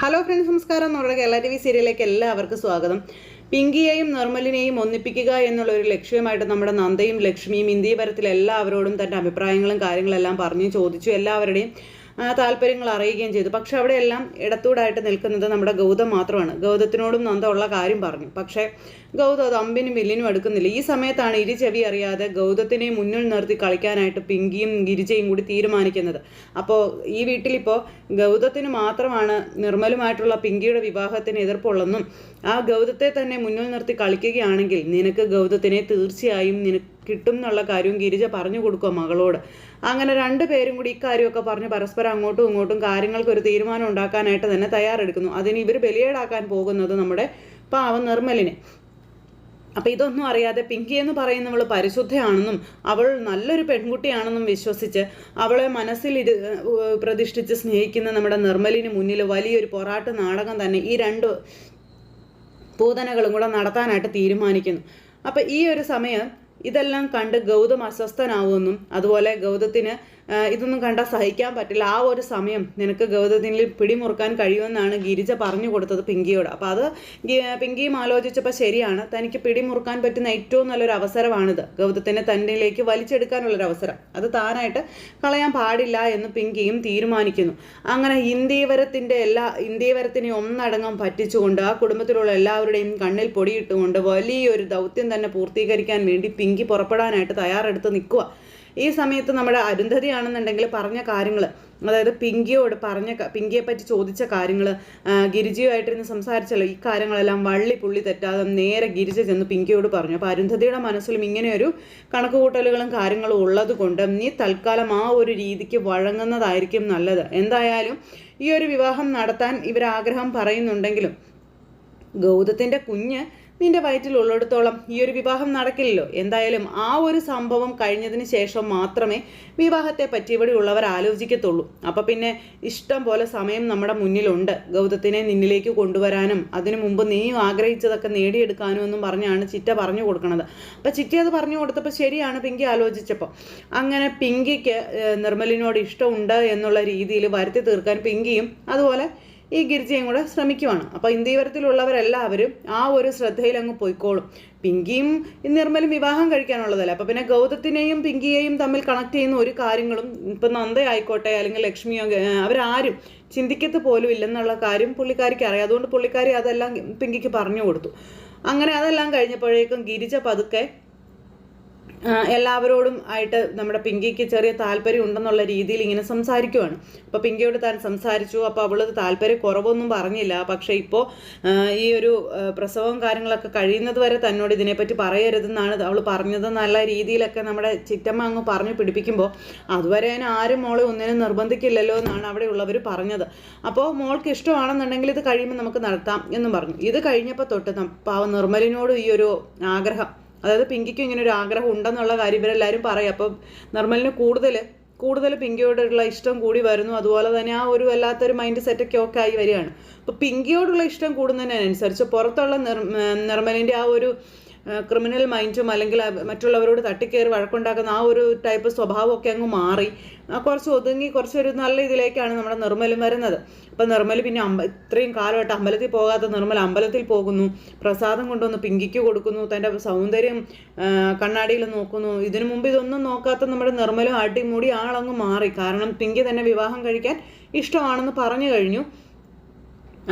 Hello friends നമസ്കാരം. നമ്മുടെ Kerala T V സീരിയലിലേക്ക് എല്ലാവർക്കും സ്വാഗതം. പിങ്കിയെയും നിർമ്മലിനെയും ഒന്നിപ്പിക്കുക എന്നുള്ള ഒരു ലക്ഷ്യമായിട്ട് നമ്മുടെ നന്ദയും ലക്ഷ്മിയും ഇന്ത്യപരത്തിൽ എല്ലാവരോടും തന്റെ അഭിപ്രായങ്ങളും കാര്യങ്ങളെല്ലാം പറഞ്ഞു ചോദിച്ചു എല്ലാവരുടെയും താല്പര്യങ്ങൾ അറിയുകയും ചെയ്തു. പക്ഷെ അവിടെയെല്ലാം ഇടത്തൂടായിട്ട് നിൽക്കുന്നത് നമ്മുടെ ഗൗതം മാത്രമാണ്. ഗൗതത്തിനോടും നന്ദ ഉള്ള കാര്യം പറഞ്ഞു. പക്ഷേ ഗൗതം അത് അമ്പിനും വില്ലിനും എടുക്കുന്നില്ല. ഈ സമയത്താണ് ഇരു ചെവി അറിയാതെ ഗൗതത്തിനെ മുന്നിൽ നിർത്തി കളിക്കാനായിട്ട് പിങ്കിയും ഗിരിജയും കൂടി തീരുമാനിക്കുന്നത്. അപ്പോൾ ഈ വീട്ടിലിപ്പോൾ ഗൗതത്തിന് മാത്രമാണ് നിർമ്മലുമായിട്ടുള്ള പിങ്കിയുടെ വിവാഹത്തിന് എതിർപ്പുള്ളെന്നും ആ ഗൗതത്തെ തന്നെ മുന്നിൽ നിർത്തി കളിക്കുകയാണെങ്കിൽ നിനക്ക് ഗൗതത്തിനെ തീർച്ചയായും നിനക്ക് കിട്ടും എന്നുള്ള കാര്യവും ഗിരിജ പറഞ്ഞു കൊടുക്കുക മകളോട്. അങ്ങനെ രണ്ടുപേരും കൂടി ഇക്കാര്യമൊക്കെ പറഞ്ഞ് പരസ്പരം അങ്ങോട്ടും ഇങ്ങോട്ടും കാര്യങ്ങൾക്ക് ഒരു തീരുമാനം ഉണ്ടാക്കാനായിട്ട് തന്നെ തയ്യാറെടുക്കുന്നു. അതിന് ഇവർ ബലിയേടാക്കാൻ പോകുന്നത് നമ്മുടെ പാവ നിർമ്മലിനെ. അപ്പം ഇതൊന്നും അറിയാതെ പിങ്കി എന്ന് പറയുന്നവൾ പരിശുദ്ധയാണെന്നും അവൾ നല്ലൊരു പെൺകുട്ടിയാണെന്നും വിശ്വസിച്ച് അവളെ മനസ്സിൽ ഇരു പ്രതിഷ്ഠിച്ച് സ്നേഹിക്കുന്ന നമ്മുടെ നിർമ്മലിന് മുന്നിൽ വലിയൊരു പൊറാട്ട് നാടകം തന്നെ ഈ രണ്ട് പൂതനകളും കൂടെ നടത്താനായിട്ട് തീരുമാനിക്കുന്നു. അപ്പം ഈ ഒരു സമയം ഇതെല്ലാം കണ്ട് ഗൗതം അസ്വസ്ഥനാവുമെന്നും അതുപോലെ ഗൗതത്തിന് ഇതൊന്നും കണ്ടാൽ സഹിക്കാൻ പറ്റില്ല. ആ ഒരു സമയം നിനക്ക് ഗൗതത്തിനിൽ പിടിമുറുക്കാൻ കഴിയുമെന്നാണ് ഗിരിജ പറഞ്ഞു കൊടുത്തത് പിങ്കിയോട്. അപ്പോൾ അത് പിങ്കിയും ആലോചിച്ചപ്പോൾ ശരിയാണ്. തനിക്ക് പിടിമുറുക്കാൻ പറ്റുന്ന ഏറ്റവും നല്ലൊരു അവസരമാണിത്. ഗൗതത്തിനെ തന്നിലേക്ക് വലിച്ചെടുക്കാനുള്ളൊരു അവസരം. അത് താനായിട്ട് കളയാൻ പാടില്ല എന്ന് പിങ്കിയും തീരുമാനിക്കുന്നു. അങ്ങനെ ഇന്ത്യവരത്തിന്റെ എല്ലാ ഇന്ത്യവരത്തിനെ ഒന്നടങ്കം പറ്റിച്ചുകൊണ്ട് ആ കുടുംബത്തിലുള്ള എല്ലാവരുടെയും കണ്ണിൽ പൊടിയിട്ടുകൊണ്ട് വലിയൊരു ദൗത്യം തന്നെ പൂർത്തീകരിക്കാൻ വേണ്ടി പിങ്കി പുറപ്പെടാനായിട്ട് തയ്യാറെടുത്ത് നിൽക്കുക ഈ സമയത്ത് നമ്മുടെ അരുന്ധതി ആണെന്നുണ്ടെങ്കിൽ പറഞ്ഞ കാര്യങ്ങൾ അതായത് പിങ്കിയോട് പറഞ്ഞ പിങ്കിയെ പറ്റി ചോദിച്ച കാര്യങ്ങൾ ഗിരിജയുമായിട്ടിരുന്ന് സംസാരിച്ചല്ലോ ഈ കാര്യങ്ങളെല്ലാം വള്ളി പുള്ളി തെറ്റാതെ നേരെ ഗിരിജ ചെന്ന് പിങ്കിയോട് പറഞ്ഞു. അപ്പോൾ അരുന്ധതിയുടെ മനസ്സിലും ഇങ്ങനെയൊരു കണക്കുകൂട്ടലുകളും കാര്യങ്ങളും ഉള്ളത് കൊണ്ട് നീ തൽക്കാലം ആ ഒരു രീതിക്ക് വഴങ്ങുന്നതായിരിക്കും നല്ലത്. എന്തായാലും ഈ ഒരു വിവാഹം നടത്താൻ ഇവരാഗ്രഹം പറയുന്നുണ്ടെങ്കിലും ഗൗതത്തിന്റെ കുഞ്ഞ് നിന്റെ വയറ്റിൽ വയറ്റിലുള്ളിടത്തോളം ഈ ഒരു വിവാഹം നടക്കില്ലല്ലോ. എന്തായാലും ആ ഒരു സംഭവം കഴിഞ്ഞതിന് ശേഷം മാത്രമേ വിവാഹത്തെ പറ്റി ഇവിടെ ഉള്ളവർ ആലോചിക്കത്തുള്ളൂ. അപ്പം പിന്നെ ഇഷ്ടം പോലെ സമയം നമ്മുടെ മുന്നിലുണ്ട്. ഗൗതത്തിനെ നിന്നിലേക്ക് കൊണ്ടുവരാനും അതിനു മുമ്പ് നീയും ആഗ്രഹിച്ചതൊക്കെ നേടിയെടുക്കാനും എന്നും പറഞ്ഞാണ് ചിറ്റ പറഞ്ഞു കൊടുക്കുന്നത് അപ്പം ചിറ്റ അത് പറഞ്ഞു കൊടുത്തപ്പോൾ ശരിയാണ് പിങ്കി ആലോചിച്ചപ്പോൾ അങ്ങനെ പിങ്കിക്ക് നിർമ്മലിനോട് ഇഷ്ടമുണ്ട് എന്നുള്ള രീതിയിൽ വരുത്തി തീർക്കാൻ പിങ്കിയും അതുപോലെ ഈ ഗിരിജയും കൂടെ ശ്രമിക്കുവാണ്. അപ്പോൾ ഇന്ത്യവരത്തിലുള്ളവരെല്ലാവരും ആ ഒരു ശ്രദ്ധയിൽ അങ്ങ് പോയിക്കോളും. പിങ്കിയും നിർമ്മലും വിവാഹം കഴിക്കാനുള്ളതല്ല? അപ്പോൾ പിന്നെ ഗൗതത്തിനെയും പിങ്കിയെയും തമ്മിൽ കണക്ട് ചെയ്യുന്ന ഒരു കാര്യങ്ങളും ഇപ്പം നന്ദ ആയിക്കോട്ടെ അല്ലെങ്കിൽ ലക്ഷ്മിയോ അവരാരും ചിന്തിക്കത്ത് പോലും ഇല്ലെന്നുള്ള കാര്യം പുള്ളിക്കാരിക്ക് അറിയാം. അതുകൊണ്ട് പുള്ളിക്കാരി അതെല്ലാം പിങ്കിക്ക് പറഞ്ഞു കൊടുത്തു. അങ്ങനെ അതെല്ലാം കഴിഞ്ഞപ്പോഴേക്കും ഗിരിജ പതുക്കെ എല്ലാവരോടും ആയിട്ട് നമ്മുടെ പിങ്കിക്ക് ചെറിയ താല്പര്യം ഉണ്ടെന്നുള്ള രീതിയിൽ ഇങ്ങനെ സംസാരിക്കുവാണ്. അപ്പോൾ പിങ്കിയോട് താൻ സംസാരിച്ചു. അപ്പോൾ അവൾ താല്പര്യം കുറവൊന്നും പറഞ്ഞില്ല. പക്ഷേ ഇപ്പോൾ ഈ ഒരു പ്രസവവും കാര്യങ്ങളൊക്കെ കഴിയുന്നത് വരെ തന്നോട് ഇതിനെപ്പറ്റി പറയരുതെന്നാണ് അവൾ പറഞ്ഞത് നല്ല രീതിയിലൊക്കെ നമ്മുടെ ചിറ്റമ്മ അങ്ങ് പറഞ്ഞു പിടിപ്പിക്കുമ്പോൾ അതുവരെ അതിന് ആരും മോളെ ഒന്നിനും നിർബന്ധിക്കില്ലല്ലോ എന്നാണ് അവിടെ ഉള്ളവർ പറഞ്ഞത്. അപ്പോൾ മോൾക്ക് ഇഷ്ടമാണെന്നുണ്ടെങ്കിൽ ഇത് കഴിയുമ്പോൾ നമുക്ക് നടത്താം എന്നും പറഞ്ഞു. ഇത് കഴിഞ്ഞപ്പോൾ തൊട്ട് പാവം നിർമ്മലിനോട് ഈ ഒരു ആഗ്രഹം അതായത് പിങ്കിക്കും ഇങ്ങനെ ഒരു ആഗ്രഹം ഉണ്ടെന്നുള്ള കാര്യം ഇവരെല്ലാവരും പറയും. അപ്പം നിർമ്മലിന് കൂടുതൽ കൂടുതൽ പിങ്കിയോടുള്ള ഇഷ്ടം കൂടി വരുന്നു. അതുപോലെ തന്നെ ആ ഒരു വല്ലാത്തൊരു മൈൻഡ് സെറ്റൊക്കെ ഒക്കെ ആയി വരികയാണ്. അപ്പോൾ പിങ്കിയോടുള്ള ഇഷ്ടം കൂടുന്നതിനനുസരിച്ച് പുറത്തുള്ള നിർ നിർമ്മലിന്റെ ആ ഒരു ക്രിമിനൽ മൈൻഡും അല്ലെങ്കിൽ മറ്റുള്ളവരോട് തട്ടിക്കയറി വഴക്കുണ്ടാക്കുന്ന ആ ഒരു ടൈപ്പ് സ്വഭാവമൊക്കെ അങ്ങ് മാറി. കുറച്ച് ഒതുങ്ങി കുറച്ചൊരു നല്ല ഇതിലേക്കാണ് നമ്മുടെ നിർമ്മലും വരുന്നത്. അപ്പം നിർമ്മൽ പിന്നെ അമ്പ ഇത്രയും കാലമായിട്ട് അമ്പലത്തിൽ പോകാത്ത നിർമ്മൽ അമ്പലത്തിൽ പോകുന്നു. പ്രസാദം കൊണ്ടുവന്ന് പിങ്കിക്ക് കൊടുക്കുന്നു. തന്റെ സൗന്ദര്യം കണ്ണാടിയിൽ നോക്കുന്നു. ഇതിനു മുമ്പ് ഇതൊന്നും നോക്കാത്ത നമ്മുടെ നിർമ്മലും അടിമുടി ആളങ്ങ് മാറി. കാരണം പിങ്കി തന്നെ വിവാഹം കഴിക്കാൻ ഇഷ്ടമാണെന്ന് പറഞ്ഞു കഴിഞ്ഞു.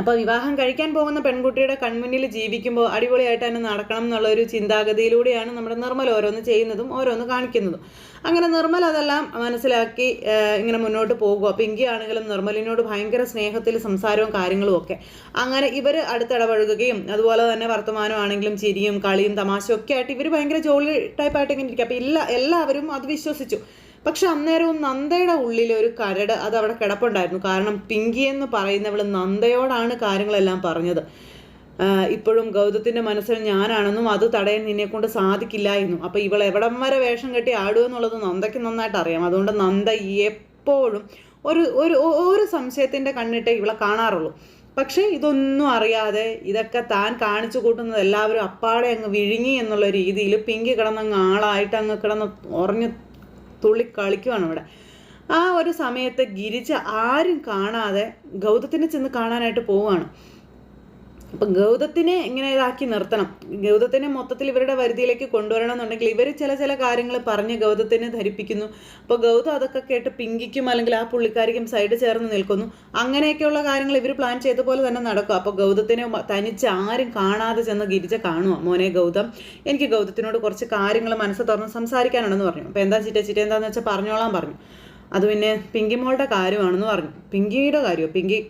അപ്പോൾ വിവാഹം കഴിക്കാൻ പോകുന്ന പെൺകുട്ടിയുടെ കൺമുന്നിൽ ജീവിക്കുമ്പോൾ അടിപൊളിയായിട്ട് തന്നെ നടക്കണം എന്നുള്ള ഒരു ചിന്താഗതിയിലൂടെയാണ് നമ്മുടെ നിർമ്മൽ ഓരോന്ന് ചെയ്യുന്നതും ഓരോന്ന് കാണിക്കുന്നതും. അങ്ങനെ നിർമ്മൽ അതെല്ലാം മനസ്സിലാക്കി ഇങ്ങനെ മുന്നോട്ട് പോകുക പിങ്കി ആണെങ്കിലും നിർമ്മലിനോട് ഭയങ്കര സ്നേഹത്തിൽ സംസാരവും കാര്യങ്ങളും ഒക്കെ. അങ്ങനെ ഇവർ അടുത്തിടപഴകുകയും അതുപോലെ തന്നെ വർത്തമാനമാണെങ്കിലും ചിരിയും കളിയും തമാശയും ഒക്കെ ആയിട്ട് ഇവർ ഭയങ്കര ജോലി ടൈപ്പായിട്ട് ഇങ്ങനെ ഇരിക്കും. അപ്പോൾ ഇല്ല എല്ലാവരും അത് വിശ്വസിച്ചു. പക്ഷെ അന്നേരവും നന്ദയുടെ ഉള്ളിൽ ഒരു കരട് അത് അവിടെ കിടപ്പുണ്ടായിരുന്നു. കാരണം പിങ്കി എന്ന് പറയുന്നവൾ നന്ദയോടാണ് കാര്യങ്ങളെല്ലാം പറഞ്ഞത്. ഇപ്പോഴും ഗൗതത്തിന്റെ മനസ്സിൽ ഞാനാണെന്നും അത് തടയാൻ നിന്നെ കൊണ്ട് സാധിക്കില്ല എന്നും. അപ്പോൾ ഇവൾ എവിടം വരെ വേഷം കെട്ടി ആടുക എന്നുള്ളത് നന്ദയ്ക്ക് നന്നായിട്ട് അറിയാം അതുകൊണ്ട് നന്ദ എപ്പോഴും ഒരു ഒരു ഒരു സംശയത്തിന്റെ കണ്ണിട്ടേ ഇവളെ കാണാറുള്ളൂ. പക്ഷേ ഇതൊന്നും അറിയാതെ ഇതൊക്കെ താൻ കാണിച്ചു കൂട്ടുന്നത് എല്ലാവരും അപ്പാടെ അങ്ങ് വിഴുങ്ങി എന്നുള്ള രീതിയിൽ പിങ്കി കിടന്നങ്ങ് ആളായിട്ട് അങ്ങ് കിടന്ന് ഉറഞ്ഞ് തുള്ളി കളിക്കുവാണ് അവിടെ. ആ ഒരു സമയത്ത് ഗിരിജ ആരും കാണാതെ ഗൗതത്തിനെ ചെന്ന് കാണാനായിട്ട് പോവുകയാണ്. അപ്പം ഗൗതത്തിനെ ഇങ്ങനെ ഇതാക്കി നിർത്തണം. ഗൗതത്തിനെ മൊത്തത്തിൽ ഇവരുടെ വരുതിയിലേക്ക് കൊണ്ടുവരണം എന്നുണ്ടെങ്കിൽ ഇവർ ചില ചില കാര്യങ്ങൾ പറഞ്ഞ് ഗൗതത്തിനെ ധരിപ്പിക്കുന്നു. അപ്പോൾ ഗൗതം അതൊക്കെ കേട്ട് പിങ്കിക്കും അല്ലെങ്കിൽ ആ പുള്ളിക്കാരിക്കും സൈഡ് ചേർന്ന് നിൽക്കുന്നു. അങ്ങനെയൊക്കെയുള്ള കാര്യങ്ങൾ ഇവർ പ്ലാൻ ചെയ്ത പോലെ തന്നെ നടക്കും. അപ്പോൾ ഗൗതത്തിനെ തനിച്ച് ആരും കാണാതെ ചെന്ന് ഗിരിജ കാണുക മോനെ ഗൗതം എനിക്ക് ഗൗതത്തിനോട് കുറച്ച് കാര്യങ്ങൾ മനസ്സ് തുറന്ന് സംസാരിക്കാനുണ്ടെന്ന് പറഞ്ഞു. അപ്പോൾ എന്താ ചിറ്റ ചിറ്റ എന്താണെന്ന് വെച്ചാൽ പറഞ്ഞോളാൻ പറഞ്ഞു. അത് പിന്നെ പിങ്കി മോളുടെ കാര്യമാണെന്ന് പറഞ്ഞു. പിങ്കിയുടെ കാര്യമോ പിങ്കി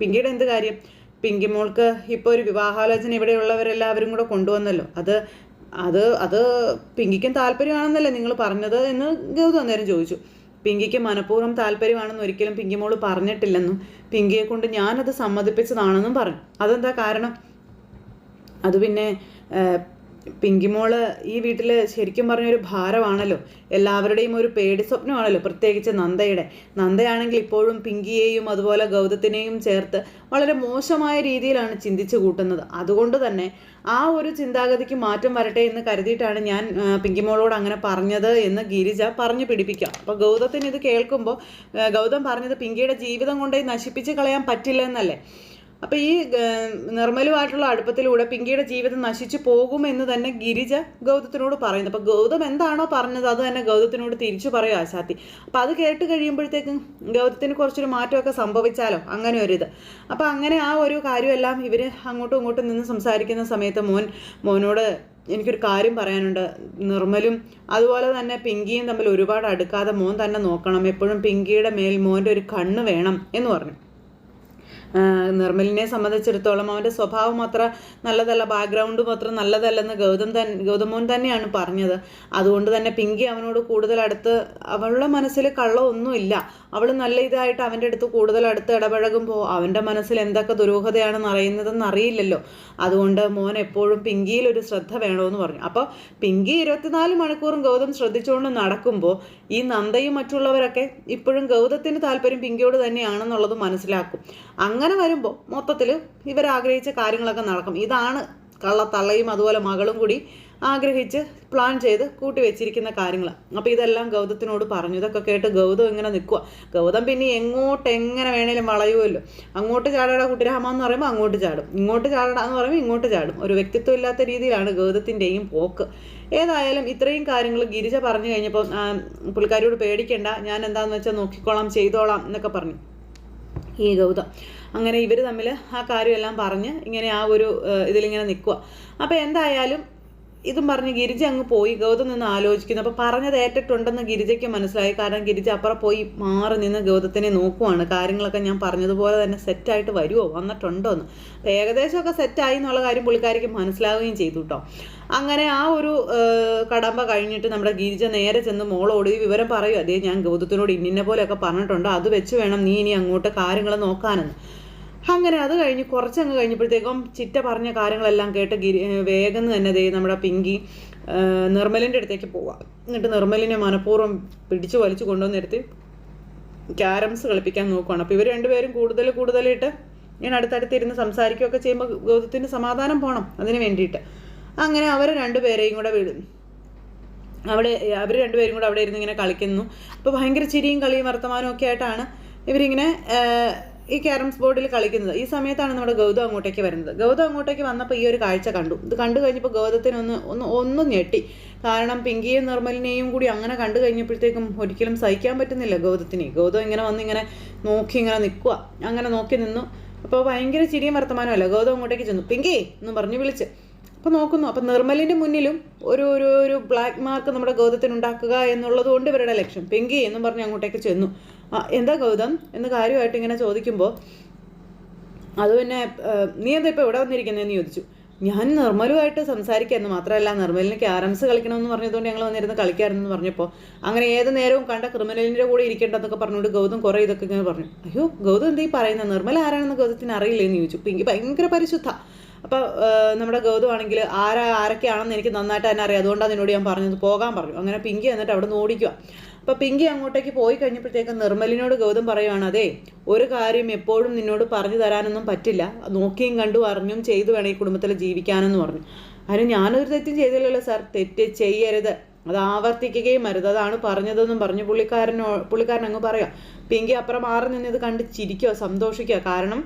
പിങ്കിയുടെ എന്ത് കാര്യം? പിങ്കി മോൾക്ക് ഇപ്പോൾ ഒരു വിവാഹാലോചന ഇവിടെയുള്ളവരെല്ലാവരും കൂടെ കൊണ്ടുവന്നല്ലോ. അത് അത് അത് പിങ്കിക്കും താല്പര്യമാണെന്നല്ലേ നിങ്ങൾ പറഞ്ഞത് എന്ന് ഗൗതം അന്നേരം ചോദിച്ചു. പിങ്കിക്ക് മനഃപൂർവം താല്പര്യമാണെന്ന് ഒരിക്കലും പിങ്കി മോൾ പറഞ്ഞിട്ടില്ലെന്നും പിങ്കിയെ കൊണ്ട് ഞാനത് സമ്മതിപ്പിച്ചതാണെന്നും പറഞ്ഞു. അതെന്താ കാരണം? അത് പിന്നെ പിങ്കിമോൾ ഈ വീട്ടിൽ ശരിക്കും പറഞ്ഞൊരു ഭാരമാണല്ലോ. എല്ലാവരുടെയും ഒരു പേടി സ്വപ്നമാണല്ലോ പ്രത്യേകിച്ച് നന്ദയുടെ. നന്ദയാണെങ്കിൽ ഇപ്പോഴും പിങ്കിയെയും അതുപോലെ ഗൗതത്തിനെയും ചേർത്ത് വളരെ മോശമായ രീതിയിലാണ് ചിന്തിച്ചു കൂട്ടുന്നത്. അതുകൊണ്ട് തന്നെ ആ ഒരു ചിന്താഗതിക്ക് മാറ്റം വരട്ടെ എന്ന് കരുതിയിട്ടാണ് ഞാൻ പിങ്കിമോളോട് അങ്ങനെ പറഞ്ഞത് എന്ന് ഗിരിജ പറഞ്ഞു പിടിപ്പിക്കാം അപ്പോൾ ഗൗതത്തിന് ഇത് കേൾക്കുമ്പോൾ ഗൗതം പറഞ്ഞത് പിങ്കിയുടെ ജീവിതം കൊണ്ടേ നശിപ്പിച്ച് കളയാൻ പറ്റില്ല എന്നല്ലേ അപ്പൊ ഈ നിർമ്മലുമായിട്ടുള്ള അടുപ്പത്തിലൂടെ പിങ്കിയുടെ ജീവിതം നശിച്ചു പോകുമെന്ന് തന്നെ ഗിരിജ ഗൗതത്തിനോട് പറയുന്നു. അപ്പൊ ഗൗതം എന്താണോ പറഞ്ഞത് അത് തന്നെ ഗൗതത്തിനോട് തിരിച്ചു പറയും ആശാത്തി. അപ്പൊ അത് കേട്ട് കഴിയുമ്പോഴത്തേക്കും ഗൗതത്തിന് കുറച്ചൊരു മാറ്റമൊക്കെ സംഭവിച്ചാലോ? അങ്ങനെ ഒരു ഇത് അപ്പൊ അങ്ങനെ ആ ഒരു കാര്യമെല്ലാം ഇവർ അങ്ങോട്ടും ഇങ്ങോട്ടും നിന്ന് സംസാരിക്കുന്ന സമയത്ത് മോൻ മോനോട് എനിക്കൊരു കാര്യം പറയാനുണ്ട്. നിർമ്മലും അതുപോലെ തന്നെ പിങ്കിയും തമ്മിൽ ഒരുപാട് അടുക്കാതെ മോൻ തന്നെ നോക്കണം. എപ്പോഴും പിങ്കിയുടെ മേൽ മോന്റെ ഒരു കണ്ണ് വേണം എന്ന് പറഞ്ഞു. നിർമ്മലിനെ സംബന്ധിച്ചിടത്തോളം അവന്റെ സ്വഭാവം അത്ര നല്ലതല്ല ബാക്ക്ഗ്രൗണ്ടും അത്ര നല്ലതല്ലെന്ന് ഗൗതം തൻ ഗൗതമോൻ തന്നെയാണ് പറഞ്ഞത്. അതുകൊണ്ട് തന്നെ പിങ്കി അവനോട് കൂടുതൽ അടുത്ത് അവളുടെ മനസ്സിൽ കള്ളമൊന്നുമില്ല. അവൾ നല്ല ഇതായിട്ട് അവന്റെ അടുത്ത് കൂടുതൽ അടുത്ത് ഇടപഴകുമ്പോൾ അവന്റെ മനസ്സിൽ എന്തൊക്കെ ദുരൂഹതയാണെന്ന് അറിയുന്നതെന്ന് അറിയില്ലല്ലോ. അതുകൊണ്ട് മോൻ എപ്പോഴും പിങ്കിയിൽ ഒരു ശ്രദ്ധ വേണമെന്ന് പറഞ്ഞു. അപ്പോൾ പിങ്കി ഇരുപത്തിനാല് മണിക്കൂറും ഗൗതം ശ്രദ്ധിച്ചുകൊണ്ട് നടക്കുമ്പോൾ ഈ നന്ദയും മറ്റുള്ളവരൊക്കെ ഇപ്പോഴും ഗൗതത്തിന് താല്പര്യം പിങ്കിയോട് തന്നെയാണെന്നുള്ളത് മനസ്സിലാക്കും. അങ്ങനെ വരുമ്പോൾ മൊത്തത്തിൽ ഇവരാഗ്രഹിച്ച കാര്യങ്ങളൊക്കെ നടക്കും. ഇതാണ് കള്ളത്തള്ളയും അതുപോലെ മകളും കൂടി ആഗ്രഹിച്ച് പ്ലാൻ ചെയ്ത് കൂട്ടി വെച്ചിരിക്കുന്ന കാര്യങ്ങൾ അപ്പോൾ ഇതെല്ലാം ഗൗതത്തിനോട് പറഞ്ഞു. ഇതൊക്കെ കേട്ട് ഗൗതം ഇങ്ങനെ നിൽക്കുക ഗൗതം പിന്നെ എങ്ങോട്ട് എങ്ങനെ വേണേലും വളയുമല്ലോ അങ്ങോട്ട് ചാടടാ കുട്ടിരാമ എന്ന് പറയുമ്പോൾ അങ്ങോട്ട് ചാടും. ഇങ്ങോട്ട് ചാടടാ എന്ന് പറയുമ്പോൾ ഇങ്ങോട്ട് ചാടും. ഒരു വ്യക്തിത്വം ഇല്ലാത്ത രീതിയിലാണ് ഗൗതത്തിന്റെയും പോക്ക്. ഏതായാലും ഇത്രയും കാര്യങ്ങൾ ഗിരിജ പറഞ്ഞു കഴിഞ്ഞപ്പോൾ പുള്ളിക്കാരിയോട് പേടിക്കണ്ട. ഞാൻ എന്താണെന്ന് വെച്ചാൽ നോക്കിക്കോളാം ചെയ്തോളാം എന്നൊക്കെ പറഞ്ഞു. ഈ ഗൗതം. അങ്ങനെ ഇവർ തമ്മിൽ ആ കാര്യമെല്ലാം പറഞ്ഞ് ഇങ്ങനെ ആ ഒരു ഇതിലിങ്ങനെ നിൽക്കുക അപ്പോൾ എന്തായാലും ഇതും പറഞ്ഞ് ഗിരിജ അങ്ങ് പോയി. ഗൗതം നിന്ന് ആലോചിക്കുന്നു. അപ്പോൾ പറഞ്ഞത് ഏറ്റിട്ടുണ്ടെന്ന് ഗിരിജയ്ക്ക് മനസ്സിലായി. കാരണം ഗിരിജ അപ്പുറം പോയി മാറി നിന്ന് ഗൗതത്തിനെ നോക്കുവാണ്. കാര്യങ്ങളൊക്കെ ഞാൻ പറഞ്ഞതുപോലെ തന്നെ സെറ്റായിട്ട് വരുമോ വന്നിട്ടുണ്ടോ എന്ന് അപ്പോൾ ഏകദേശമൊക്കെ സെറ്റായി എന്നുള്ള കാര്യം പുള്ളിക്കാരിക്ക് മനസ്സിലാവുകയും ചെയ്തു കേട്ടോ അങ്ങനെ ആ ഒരു കടമ്പ കഴിഞ്ഞിട്ട് നമ്മുടെ ഗിരിജ നേരെ ചെന്ന് മോളോട് ഈ വിവരം പറയും. അതേ ഞാൻ ഗൗതത്തിനോട് ഇന്നിനെ പോലെയൊക്കെ പറഞ്ഞിട്ടുണ്ട്. അത് വെച്ച് വേണം നീ ഇനി അങ്ങോട്ട് കാര്യങ്ങൾ നോക്കാനെന്ന്. അങ്ങനെ അത് കഴിഞ്ഞ് കുറച്ചങ്ങ് കഴിഞ്ഞപ്പോഴത്തേക്കും ചിറ്റ പറഞ്ഞ കാര്യങ്ങളെല്ലാം കേട്ട് ഗിരി വേഗം തന്നെ ദേ നമ്മുടെ പിങ്കി നിർമ്മലിന്റെ അടുത്തേക്ക് പോവാം. എന്നിട്ട് നിർമ്മലിനെ മനഃപൂർവം പിടിച്ചു വലിച്ചു കൊണ്ടുവന്നിരുത്തി ക്യാരംസ് കളിപ്പിക്കാൻ നോക്കുകയാണ് അപ്പോൾ ഇവർ രണ്ടുപേരും കൂടുതൽ കൂടുതലായിട്ട് ഞാൻ അടുത്തടുത്ത് ഇരുന്ന് സംസാരിക്കുകയൊക്കെ ചെയ്യുമ്പോൾ ഗൗതത്തിന് സമാധാനം പോകണം അതിന് വേണ്ടിയിട്ട്. അങ്ങനെ അവർ രണ്ടുപേരെയും കൂടെ വിടും. അവിടെ അവർ രണ്ടുപേരും കൂടെ അവിടെ ഇരുന്ന് ഇങ്ങനെ കളിക്കുന്നു. അപ്പോൾ ഭയങ്കര ചിരിയും കളിയും വർത്തമാനവും ഒക്കെ ആയിട്ടാണ് ഇവരിങ്ങനെ ഈ ക്യാരംസ് ബോർഡിൽ കളിക്കുന്നത്. ഈ സമയത്താണ് നമ്മുടെ ഗൗതം അങ്ങോട്ടേക്ക് വരുന്നത്. ഗൗതം അങ്ങോട്ടേക്ക് വന്നപ്പോൾ ഈ ഒരു കാഴ്ച കണ്ടു. ഇത് കണ്ടു കഴിഞ്ഞപ്പോൾ ഗൗതത്തിന് ഒന്ന് ഒന്ന് ഞെട്ടി. കാരണം പിങ്കിയും നിർമ്മലിനെയും കൂടി അങ്ങനെ കണ്ടു കഴിഞ്ഞപ്പോഴത്തേക്കും ഒരിക്കലും സഹിക്കാൻ പറ്റുന്നില്ല ഗൗതത്തിനെ. ഗൗതം ഇങ്ങനെ വന്ന് ഇങ്ങനെ നോക്കി ഇങ്ങനെ നിൽക്കുക അങ്ങനെ നോക്കി നിന്നു. അപ്പോൾ ഭയങ്കര ചിരിയും വർത്തമാനമല്ല ഗൗതം അങ്ങോട്ടേക്ക് ചെന്നു. പിങ്കി എന്ന് പറഞ്ഞ് വിളിച്ച്. അപ്പോൾ നോക്കുന്നു. അപ്പോൾ നിർമ്മലിന്റെ മുന്നിലും ഒരു ഒരു ഒരു ബ്ലാക്ക് മാർക്ക് നമ്മുടെ ഗൗതത്തിന് ഉണ്ടാക്കുക എന്നുള്ളത് കൊണ്ട് ഇവരുടെ ലക്ഷ്യം. പിങ്കി എന്നും പറഞ്ഞ് അങ്ങോട്ടേക്ക് ചെന്നു. എന്താ ഗൗതം? എന്ന് കാര്യമായിട്ട് ഇങ്ങനെ ചോദിക്കുമ്പോൾ അത് പിന്നെ നീ എന്താ ഇപ്പോൾ ഇവിടെ വന്നിരിക്കുന്നതെന്ന് ചോദിച്ചു. ഞാൻ നിർമ്മലുമായിട്ട് സംസാരിക്കായിരുന്നു മാത്രമല്ല നിർമ്മലിന് ക്യാരംസ് കളിക്കണമെന്ന് പറഞ്ഞതുകൊണ്ട് ഞങ്ങൾ വന്നിരുന്ന് കളിക്കാറുണ്ടെന്ന് പറഞ്ഞപ്പോൾ അങ്ങനെ ഏത് നേരവും കണ്ട ക്രിമിനലിന്റെ കൂടെ ഇരിക്കേണ്ടതെന്നൊക്കെ പറഞ്ഞുകൊണ്ട് ഗൗതം കുറേ ഇതൊക്കെ ഇങ്ങനെ പറഞ്ഞു. അയ്യോ ഗൗതം എന്തേ പറയുന്നത് നിർമ്മല ആരാണെന്ന് ഗൗതത്തിന് അറിയില്ലെന്ന് ചോദിച്ചു. പിങ്കി ഭയങ്കര പരിശുദ്ധ. അപ്പോൾ നമ്മുടെ ഗൗതം ആണെങ്കിൽ ആരാ ആരൊക്കെയാണെന്ന് എനിക്ക് നന്നായിട്ട് തന്നെ അറിയാം. അതുകൊണ്ടാണ് നിന്നോട് ഞാൻ പറഞ്ഞത്. പോകാൻ പറഞ്ഞു. അങ്ങനെ പിങ്കി എന്നിട്ട് അവിടെ നിന്ന് ഓടിക്കുക അപ്പോൾ പിങ്കി അങ്ങോട്ടേക്ക് പോയി കഴിഞ്ഞപ്പോഴത്തേക്ക് നിർമ്മലിനോട് ഗൗതം പറയുവാണ് അതെ ഒരു കാര്യം എപ്പോഴും നിന്നോട് പറഞ്ഞു തരാനൊന്നും പറ്റില്ല. നോക്കിയും കണ്ടു അറിഞ്ഞും ചെയ്തു വേണം ഈ കുടുംബത്തിൽ ജീവിക്കാനെന്ന് പറഞ്ഞു. അതിന് ഞാനൊരു തെറ്റും ചെയ്തില്ലല്ലോ സാർ. തെറ്റ് ചെയ്യരുത്. അത് ആവർത്തിക്കുകയും അരുത്. അതാണ് പറഞ്ഞതെന്നും പറഞ്ഞു പുള്ളിക്കാരനോ പുള്ളിക്കാരൻ അങ്ങ് പറയാം പിങ്കി അപ്പുറം മാറി നിന്ന് ഇത് കണ്ട് ചിരിക്കുക സന്തോഷിക്കുക കാരണം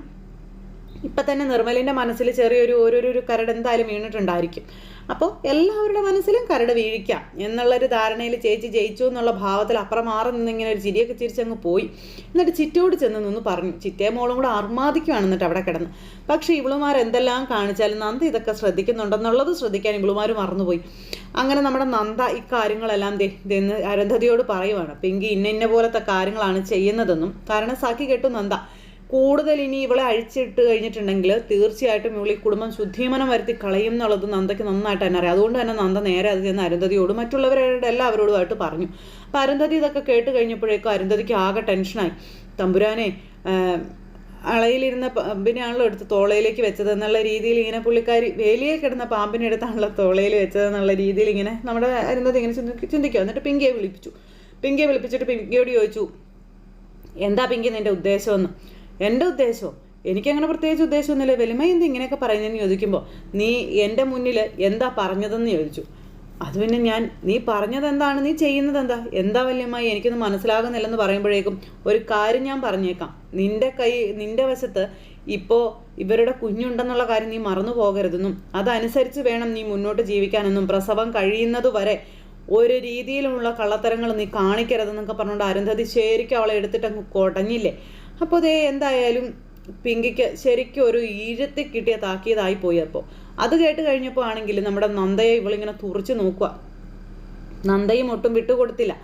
ഇപ്പം തന്നെ നിർമ്മലിന്റെ മനസ്സിൽ ചെറിയൊരു ഓരോരോ കരട് എന്തായാലും വീണിട്ടുണ്ടായിരിക്കും. അപ്പോൾ എല്ലാവരുടെ മനസ്സിലും കരട് വീഴിക്കാം എന്നുള്ളൊരു ധാരണയിൽ ചേച്ചി ജയിച്ചു എന്നുള്ള ഭാവത്തിൽ അപ്പുറം മാറി നിന്നിങ്ങനെ ഒരു ചിരിയൊക്കെ ചിരിച്ചങ്ങ് പോയി. എന്നിട്ട് ചിറ്റോട് ചെന്ന് നിന്ന് പറഞ്ഞു ചിറ്റേ മോളും കൂടെ അർമാദിക്കുവാണ് എന്നിട്ട് അവിടെ കിടന്ന്. പക്ഷേ ഇവളുമാർ എന്തെല്ലാം കാണിച്ചാലും നന്ദ ഇതൊക്കെ ശ്രദ്ധിക്കുന്നുണ്ടെന്നുള്ളത് ശ്രദ്ധിക്കാൻ ഇവളുമാർ മറന്നുപോയി. അങ്ങനെ നമ്മുടെ നന്ദ ഇക്കാര്യങ്ങളെല്ലാം അരുന്ധതിയോട് പറയുവാണ് പിങ്കി ഇന്ന ഇന്ന പോലത്തെ കാര്യങ്ങളാണ് ചെയ്യുന്നതെന്നും കാരണം സാക്കി കെട്ടു നന്ദ. കൂടുതൽ ഇനി ഇവളെ അഴിച്ചിട്ട് കഴിഞ്ഞിട്ടുണ്ടെങ്കിൽ തീർച്ചയായിട്ടും ഇവളീ കുടുംബം ശുദ്ധീമനം വരുത്തി കളയും എന്നുള്ളത് നന്ദയ്ക്ക് നന്നായിട്ട് തന്നെ അറിയാം. അതുകൊണ്ട് തന്നെ നന്ദ നേരെ അത് ചെന്ന് അരുന്ധതിയോട് മറ്റുള്ളവരുടെ എല്ലാവരോടുമായിട്ട് പറഞ്ഞു. അപ്പം അരുന്ധതി ഇതൊക്കെ കേട്ട് കഴിഞ്ഞപ്പോഴേക്കും അരുന്ധതിക്ക് ആകെ ടെൻഷനായി. തമ്പുരാനെ അളയിലിരുന്ന പാമ്പിനെയാണല്ലോ എടുത്ത് തോളയിലേക്ക് വെച്ചത് എന്നുള്ള രീതിയിൽ ഇങ്ങനെ പുള്ളിക്കാരി വേലിയിൽ കിടന്ന പാമ്പിനെ എടുത്താണല്ലോ തോളയിൽ വെച്ചത് എന്നുള്ള രീതിയിൽ ഇങ്ങനെ നമ്മുടെ അരുന്ധതി ഇങ്ങനെ ചിന്തി ചിന്തിക്കുക എന്നിട്ട് പിങ്കിയെ വിളിപ്പിച്ചു. പിങ്കിയെ വിളിപ്പിച്ചിട്ട് പിങ്കിയോട് ചോദിച്ചു എന്താ പിങ്കി നിന്റെ ഉദ്ദേശമെന്ന്? എന്റെ എനിക്ക് എനിക്കങ്ങനെ പ്രത്യേകിച്ച് ഉദ്ദേശമൊന്നുമില്ല. വലിമ എന്ത് ഇങ്ങനെയൊക്കെ പറയുന്നതെന്ന് ചോദിക്കുമ്പോൾ നീ എന്റെ മുന്നിൽ എന്താ പറഞ്ഞതെന്ന് ചോദിച്ചു. അത് പിന്നെ ഞാൻ നീ പറഞ്ഞത് എന്താണ് നീ ചെയ്യുന്നത് എന്താ എന്താ വല്യമായി എനിക്കൊന്നും മനസ്സിലാകുന്നില്ലെന്ന് പറയുമ്പോഴേക്കും ഒരു കാര്യം ഞാൻ പറഞ്ഞേക്കാം. നിന്റെ കൈ നിന്റെ വശത്ത് ഇപ്പോൾ ഇവരുടെ കുഞ്ഞുണ്ടെന്നുള്ള കാര്യം നീ മറന്നു പോകരുതെന്നും അതനുസരിച്ച് വേണം നീ മുന്നോട്ട് ജീവിക്കാനെന്നും പ്രസവം കഴിയുന്നത് വരെ ഒരു രീതിയിലുമുള്ള കള്ളത്തരങ്ങൾ നീ കാണിക്കരുതെന്നൊക്കെ പറഞ്ഞുകൊണ്ട് അരുന്ധതി ശരിക്കും അവളെ എടുത്തിട്ട് അങ്ങ് കൊടഞ്ഞില്ലേ? അപ്പോൾ അതേ എന്തായാലും പിങ്കിക്ക് ശരിക്കും ഒരു ഈഴത്തി കിട്ടിയ താക്കീതായി പോയി അപ്പോൾ അത് കേട്ട് കഴിഞ്ഞപ്പോൾ ആണെങ്കിൽ നമ്മുടെ നന്ദയെ ഇവളിങ്ങനെ തുറച്ചു നോക്കുക നന്ദയും ഒട്ടും വിട്ടുകൊടുത്തില്ല.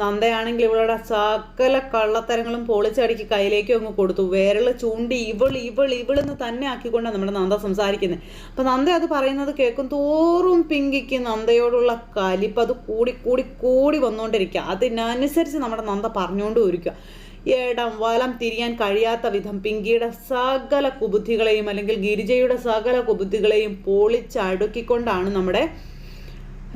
നന്ദയാണെങ്കിൽ ഇവളുടെ സകല കള്ളത്തരങ്ങളും പൊളിച്ചടിക്ക് കയ്യിലേക്ക് അങ്ങ് കൊടുത്തു. വിരൽ ചൂണ്ടി ഇവൾ ഇവൾ ഇവളെന്ന് തന്നെ ആക്കിക്കൊണ്ടാണ് നമ്മുടെ നന്ദ സംസാരിക്കുന്നത് അപ്പം നന്ദ അത് പറയുന്നത് കേൾക്കും തോറും പിങ്കിക്ക് നന്ദയോടുള്ള കലിപ്പ് അത് കൂടി കൂടി കൂടി വന്നുകൊണ്ടിരിക്കുക അതിനനുസരിച്ച് നമ്മുടെ നന്ദ പറഞ്ഞുകൊണ്ടും ഇരിക്കുക ഇടം വലം തിരിയാൻ കഴിയാത്ത വിധം പിങ്കിയുടെ സകല കുബുദ്ധികളെയും അല്ലെങ്കിൽ ഗിരിജയുടെ സകല കുബുദ്ധികളെയും പൊളിച്ചടുക്കിക്കൊണ്ടാണ് നമ്മുടെ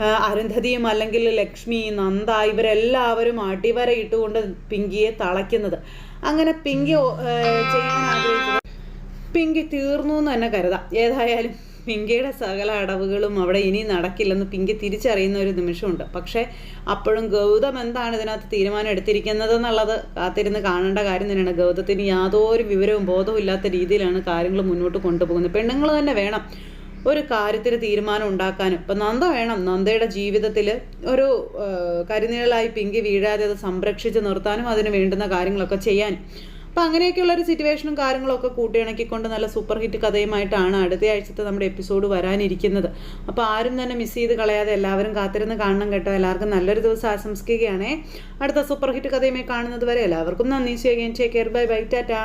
അരുന്ധതിയും അല്ലെങ്കിൽ ലക്ഷ്മി നന്ദ ഇവരെല്ലാവരും അടിവര ഇട്ടുകൊണ്ട് പിങ്കിയെ തളയ്ക്കുന്നത്. അങ്ങനെ പിങ്കി ചെയ്യാൻ ആഗ്രഹിച്ചത്. പിങ്കി തീർന്നു എന്ന് തന്നെ കരുതാം. ഏതായാലും പിങ്കിയുടെ സകല അടവുകളും അവിടെ ഇനി നടക്കില്ലെന്ന് പിങ്കി തിരിച്ചറിയുന്ന ഒരു നിമിഷമുണ്ട്. പക്ഷേ അപ്പോഴും ഗൗതം എന്താണ് ഇതിനകത്ത് തീരുമാനം എടുത്തിരിക്കുന്നത് എന്നുള്ളത് കാത്തിരുന്ന് കാണേണ്ട കാര്യം തന്നെയാണ്. ഗൗതത്തിന് യാതൊരു വിവരവും ബോധവും ഇല്ലാത്ത രീതിയിലാണ് കാര്യങ്ങൾ മുന്നോട്ട് കൊണ്ടുപോകുന്നത്. പെണ്ണുങ്ങൾ തന്നെ വേണം ഒരു കാര്യത്തിന് തീരുമാനം ഉണ്ടാക്കാനും. ഇപ്പം നന്ദ വേണം. നന്ദയുടെ ജീവിതത്തിൽ ഒരു കരിനിഴലായി പിങ്കി വീഴാതെ അത് സംരക്ഷിച്ച് നിർത്താനും അതിന് വേണ്ടുന്ന കാര്യങ്ങളൊക്കെ ചെയ്യാനും അപ്പം അങ്ങനെയൊക്കെയുള്ള ഒരു സിറ്റുവേഷനും കാര്യങ്ങളൊക്കെ കൂട്ടിയിണക്കിക്കൊണ്ട് നല്ല സൂപ്പർ ഹിറ്റ് കഥയുമായിട്ടാണ് അടുത്ത ആഴ്ചത്തെ നമ്മുടെ എപ്പിസോഡ് വരാനിരിക്കുന്നത്. അപ്പോൾ ആരും തന്നെ മിസ് ചെയ്ത് കളയാതെ എല്ലാവരും കാത്തിരുന്ന് കാണണം കേട്ടോ. എല്ലാവർക്കും നല്ലൊരു ദിവസം ആശംസിക്കുകയാണേ. അടുത്ത സൂപ്പർ ഹിറ്റ് കഥയുമായി കാണുന്നത് വരെ എല്ലാവർക്കും നന്ദി. ചെയ്യുകയും take care bye bye tata